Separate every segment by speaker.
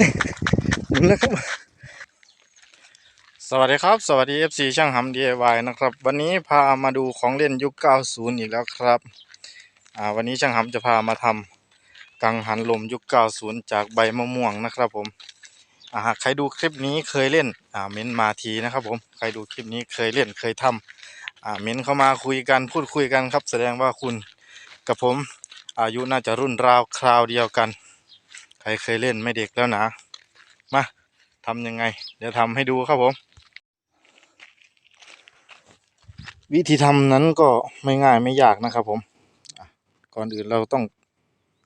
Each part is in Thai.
Speaker 1: หมุนแล้วครับ สวัสดีครับ สวัสดี FC ช่างหำ DIY นะครับ วันนี้พามาดูของเล่นยุค 90 อีกแล้วครับอ่าวันนี้ช่างหำจะพามาทำกังหันลมยุค 90 จากใบมะม่วงนะครับผมอ่าหากใครดูคลิปนี้เคยเล่นอ่าเม้นมาทีนะครับผมใครดูคลิปนี้เคยเล่นเคยทำอ่าเม้นเข้ามาคุยกันพูดคุยกันครับ แสดงว่าคุณกับผมอายุน่าจะรุ่นราวคราวเดียวกัน ใครเคยเล่นไม่เด็กแล้วนะ มาทำยังไง เดี๋ยวทำให้ดูครับผม วิธีทำนั้นก็ไม่ง่ายไม่ยากนะครับผม ก่อนอื่นเราต้อง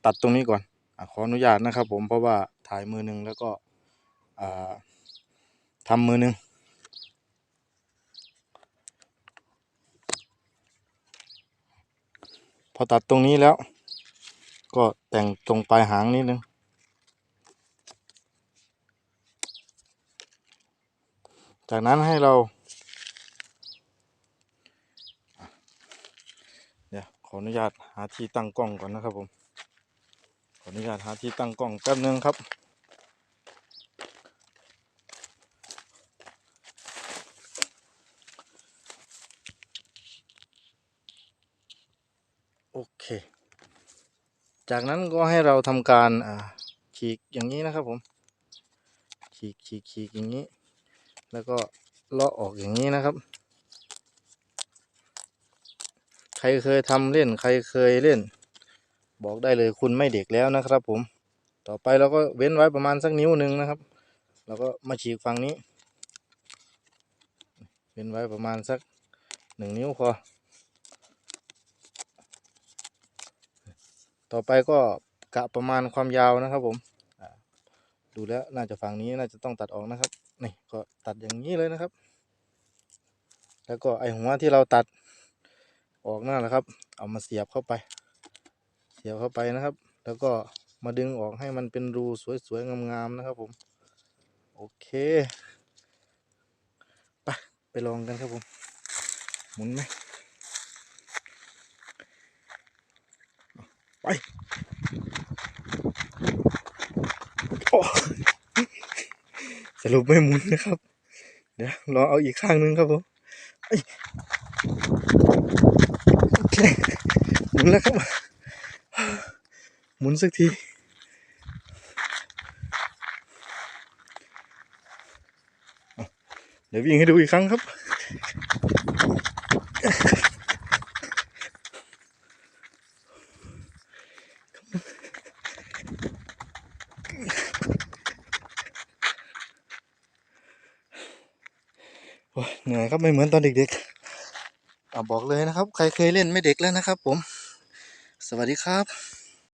Speaker 1: ตัดตรงนี้ก่อนอขออนุญาตนะครับผมเพราะว่าถ่ายมือหนึ่งแล้วก็ทำมือหนึ่งพอตัดตรงนี้แล้ว ก็แต่งตรงปลายหางนิดนึง จากนั้นให้เรา เดี๋ยวขออนุญาตหาที่ตั้งกล้องก่อนนะครับผม ขออนุญาตหาที่ตั้งกล้องแป๊บนึงครับโอเค จากนั้นก็ให้เราทำการฉีกอย่างนี้นะครับผม ฉีกฉีกฉีกอย่างนี้ แล้วก็เลาะออกอย่างนี้นะครับ ใครเคยทำเล่นใครเคยเล่น บอกได้เลยคุณไม่เด็กแล้วนะครับ ผม ต่อไปเราก็เว้นไว้ประมาณสักนิ้วหนึ่งนะครับแล้วก็มาฉีกฝั่งนี้ เว้นไว้ประมาณสักหนึ่งนิ้วพอ ต่อไปก็กะประมาณความยาวนะครับผม ดูแล้วน่าจะฝั่งนี้น่าจะต้องตัดออกนะครับ นี่ก็ตัดอย่างนี้เลยนะครับ แล้วก็ไอหัวที่เราตัดออกนั่นแหละครับ เอามาเสียบเข้าไป เสียบเข้าไปนะครับ แล้วก็มาดึงออกให้มันเป็นรูสวยๆงามๆนะครับผม โอเคไปไปลองกันครับผม หมุนไหมไปโอ้ สรุปไม่หมุนนะครับ เดี๋ยวลองเอาอีกข้างนึงครับผมโอเคหมุนแล้วครับ หมุนสักทีเดี๋ยววิ่งให้ดูอีกครั้งครับ โอ้ย เหนื่อยครับไม่เหมือนตอนเด็กๆอบอกเลยนะครับ ใครเคยเล่นไม่เด็กแล้วนะครับ ผม สวัสดีครับ